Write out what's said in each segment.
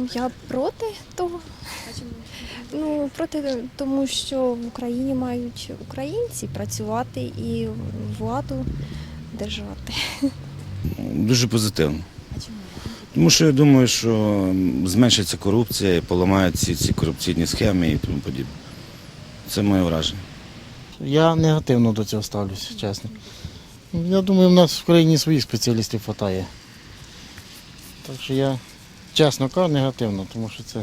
Я проти того. Ну, проти тому, що в Україні мають українці працювати і владу держати. Дуже позитивно. Тому що я думаю, що зменшиться корупція і поламають ці, ці корупційні схеми і тому подібне. Це моє враження. Я негативно до цього ставлюся, чесно. Я думаю, в нас в країні своїх спеціалістів вистачає. Так що я, чесно кажу, негативно, тому що це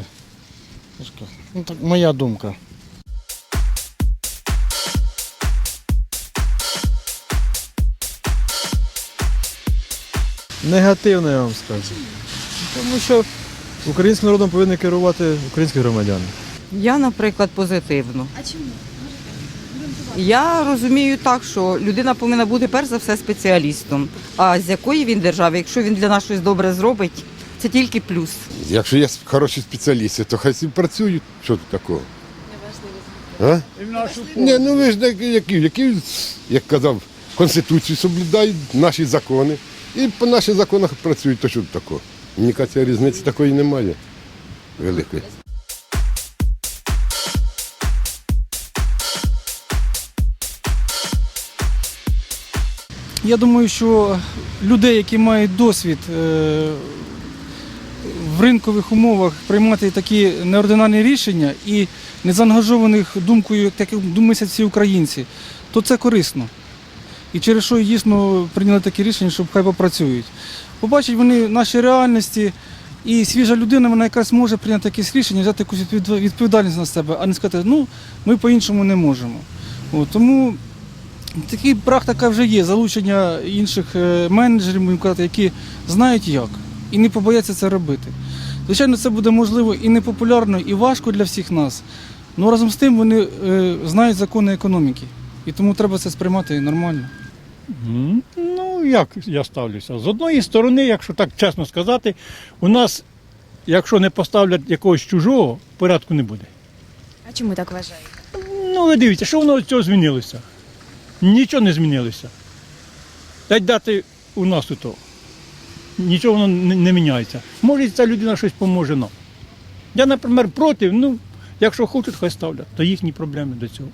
ну, так, моя думка. Негативно, я вам скажу. Тому що українським народом повинні керувати українські громадяни. Я, наприклад, позитивно. А чому? Я розумію так, що людина повинна бути перш за все спеціалістом. А з якої він держави, якщо він для нас щось добре зробить, це тільки плюс. Якщо є хороші спеціалісти, то хай всі працюють. Що тут такого? А? Ні, ну ви ж так, які, які, як казав, Конституцію соблюдають, наші закони. І по наших законах працюють, то що тут такого? Мені кажеться, різниці такої немає. Великої. Я думаю, що людей, які мають досвід е, в ринкових умовах приймати такі неординарні рішення і не заангажованих думкою, як думають всі українці, то це корисно. І через що дійсно прийняли такі рішення, щоб хай попрацюють. Побачать вони наші реальності, і свіжа людина, вона якраз може прийняти якесь рішення, взяти якусь відповідальність на себе, а не сказати, ну ми по-іншому не можемо. От, тому Така практика вже є, залучення інших е, менеджерів, які знають як і не побояться це робити. Звичайно, це буде можливо і непопулярно, і важко для всіх нас. але разом з тим вони е, знають закони економіки. І тому треба це сприймати нормально. Ну, як я ставлюся? З одної сторони, якщо так чесно сказати, у нас, якщо не поставлять якогось чужого, порядку не буде. А чому так вважаєте? Ну, ви дивіться, що воно з цього змінилося? Нічого не змінилося. Дать дати у нас у то. Нічого воно не, не міняється. Може, ця людина щось поможе нам. Я, наприклад, проти, ну, якщо хочуть, хай ставлять. То їхні проблеми до цього.